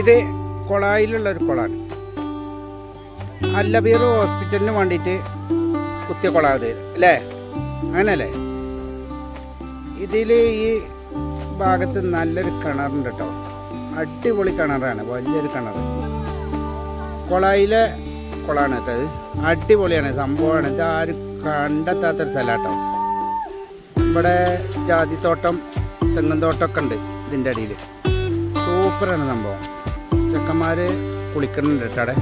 ഇത് കൊളായിലുള്ള ഒരു കുളമാണ് അല്ലബീർ ഹോസ്പിറ്റലിന് വേണ്ടിയിട്ട് കുത്തിയ കുളാത് അല്ലേ? അങ്ങനല്ലേ ഇതിൽ ഈ ഭാഗത്ത് നല്ലൊരു കിണറുണ്ട് കേട്ടോ. അടിപൊളി കിണറാണ് വലിയൊരു കിണർ കുളായിലെ കുളമാണ് കേട്ടോ അടിപൊളിയാണ് സംഭവമാണ്. ഇത് ആരും കണ്ടെത്താത്തൊരു സ്ഥലം കേട്ടോ. ഇവിടെ ജാതിത്തോട്ടം തെങ്ങും തോട്ടമൊക്കെ ഉണ്ട് ഇതിന്റെ അടിയിൽ. സൂപ്പറാണ് സംഭവം. ചെക്കന്മാർ കുളിക്കുന്നുണ്ട് കേട്ടോ അവിടെ.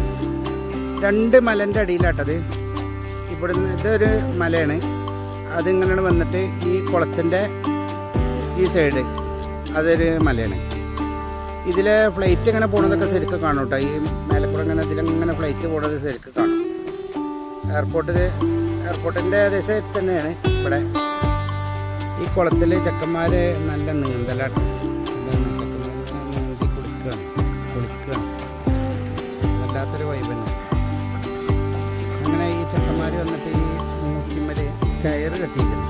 രണ്ട് മലന്റെ അടിയിലാട്ടത് ഇവിടുന്ന് ഇതൊരു മലയാണ്. അതിങ്ങനെ വന്നിട്ട് ഈ കുളത്തിന്റെ ഈ സൈഡ് അതൊരു മലയാണ്. ഇതിലെ ഫ്ലൈറ്റ് ഇങ്ങനെ പോണതൊക്കെ ശരിക്ക് കാണും കേട്ടോ. ഈ മേലപ്പുറം ഇങ്ങനെ ഇതിലിങ്ങനെ ഫ്ലൈറ്റ് പോണത് ശരിക്ക് കാണും. എയർപോർട്ടിൽ എയർപോർട്ടിന്റെ ഏകദേശം തന്നെയാണ് ഇവിടെ. ഈ കുളത്തിൽ ചെക്കന്മാർ നല്ല നീന്തലാണ്. വൈബ് തന്നെ അങ്ങനെ ഈ ചെക്കന്മാർ വന്നിട്ട് ഈ മൂക്കിമ്മൽ കയറ് കെട്ടിയിരുന്നു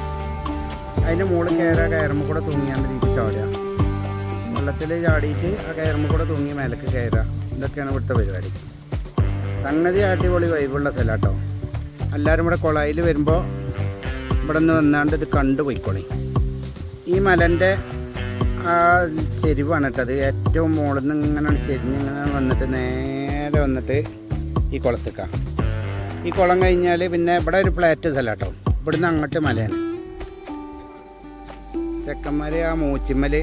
അതിന്റെ മുകളിൽ കയറുക കയറുമ്പോൾ കൂടെ തൂങ്ങിയാണ്ട് രീതിക്ക് ചാടുക. വെള്ളത്തിൽ ചാടിയിട്ട് ആ കയറുമ്പോൾ കൂടെ തൂങ്ങി മേലേക്ക് കയറുക ഇതൊക്കെയാണ് ഇവിടുത്തെ പരിപാടി. സംഗതി അടിപൊളി വൈബുള്ള സ്ഥലം കേട്ടോ എല്ലാവരും ഇവിടെ കുളയിൽ വരുമ്പോൾ ഇവിടെ നിന്ന് വന്നാണ്ട് ഇത് കണ്ടു പോയിക്കോളി. ഈ മലന്റെ ആ ചെരിവാണ് കേട്ടോ അത് ഏറ്റവും മുകളിൽ നിന്ന് ഇങ്ങനെ ചെരിഞ്ഞിങ്ങനെ വന്നിട്ട് നേരെ വന്നിട്ട് ഈ കുളത്തേക്കാണ് ഈ കുളം കഴിഞ്ഞാൽ പിന്നെ ഇവിടെ ഒരു പ്ലേറ്റ് സ്ഥലം കേട്ടോ. ഇവിടുന്ന് അങ്ങോട്ട് മലയാണ്. ചെക്കന്മാർ ആ മൂച്ചിമ്മൽ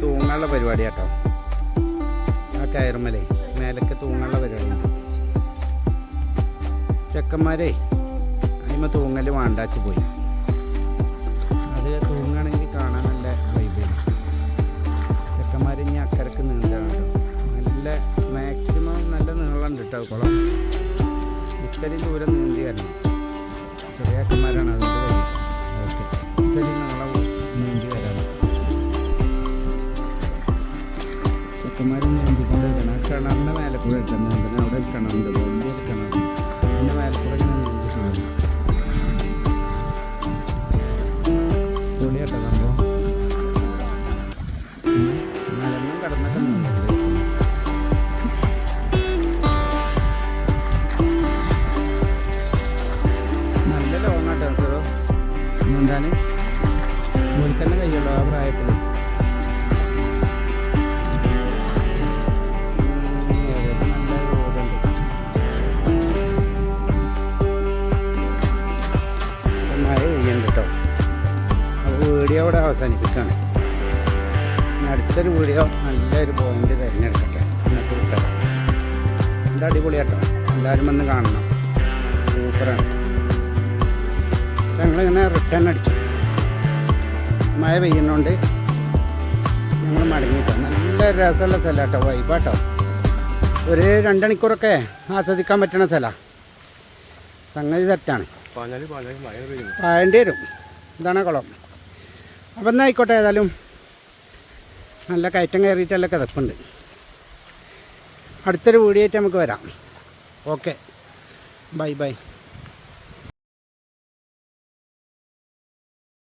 തൂങ്ങാനുള്ള പരിപാടി കേട്ടോ. ആ കയറുമല മേലൊക്കെ തൂങ്ങാനുള്ള പരിപാടിയാണ് ചെക്കന്മാരെ അതിമ തൂങ്ങൽ വാണ്ടാച്ച് പോയി. അത് തൂങ്ങാണെങ്കിൽ ഇത്രയും ദൂരം നീന്തി വരണം. ചെറിയ ചെക്കന്മാരാണ് അതുകൊണ്ട് ഓക്കെ. ഇത്രയും നാളെ നീന്തി വരാം ചെക്കന്മാർ നീന്തിക്കൊണ്ട് വരണം ആ കിണറിന്റെ മേലെ കൂടെ ഇട്ടുന്നുണ്ട് അവിടെ കിണറുണ്ട്. വലിയൊരു കിണർ എന്താണ്? മുഴുക്കന്നെ കഴിയുള്ളൂ ആ പ്രായത്തിൽ? വീഡിയോ അവസാനിപ്പിക്കുകയാണ്. അടുത്തൊരു വീഡിയോ നല്ലൊരു പോയിന്റ് തിരഞ്ഞെടുക്കട്ടെ. എന്നിട്ട് വിട്ടത് എന്താ അടിപൊളിയാട്ടോ. എല്ലാവരും വന്ന് കാണണം. സൂപ്പറാണ് ഞങ്ങളിങ്ങനെ റിട്ടേൺ അടിച്ചു. മഴ പെയ്യുന്നുണ്ട് ഞങ്ങൾ മടങ്ങിയിട്ടോ. നല്ല രസമുള്ള സ്ഥലം കേട്ടോ വൈബാട്ടോ ഒരു രണ്ടണിക്കൂറൊക്കെ ആസ്വദിക്കാൻ പറ്റണ സ്ഥലമാണ് സംഗതി സെറ്റാണ് പായേണ്ടി വരും. ഇതാണ് കുളം. അപ്പം എന്നാൽ ആയിക്കോട്ടെ ഏതായാലും നല്ല കയറ്റം കയറിയിട്ടല്ല കിതപ്പുണ്ട്. അടുത്തൊരു വീഡിയോ ആയിട്ട് നമുക്ക് വരാം. ഓക്കെ. Bye bye.